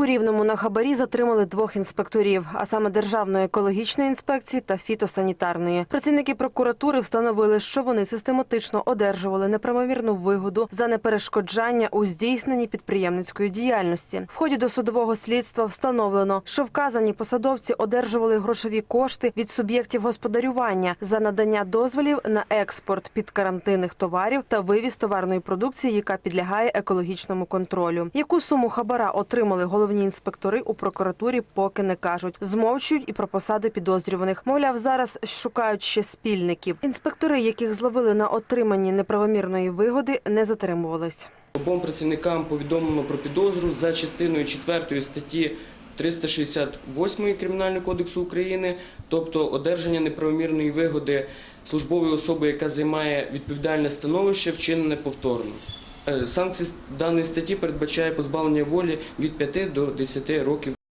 У Рівному на хабарі затримали двох інспекторів, а саме Державної екологічної інспекції та фітосанітарної. Працівники прокуратури встановили, що вони систематично одержували неправомірну вигоду за неперешкоджання у здійсненні підприємницької діяльності. В ході досудового слідства встановлено, що вказані посадовці одержували грошові кошти від суб'єктів господарювання за надання дозволів на експорт підкарантинних товарів та вивіз товарної продукції, яка підлягає екологічному контролю. Яку суму хабара отримали головні інспектори у прокуратурі, поки не кажуть. Змовчують і про посади підозрюваних. Мовляв, зараз шукають ще спільників. Інспектори, яких зловили на отриманні неправомірної вигоди, не затримувались. Обом працівникам повідомлено про підозру за частиною 4 статті 368 Кримінального кодексу України, тобто одержання неправомірної вигоди службової особи, яка займає відповідальне становище, вчинене повторно. Е, Санкції даної статті передбачає позбавлення волі від 5 до 10 років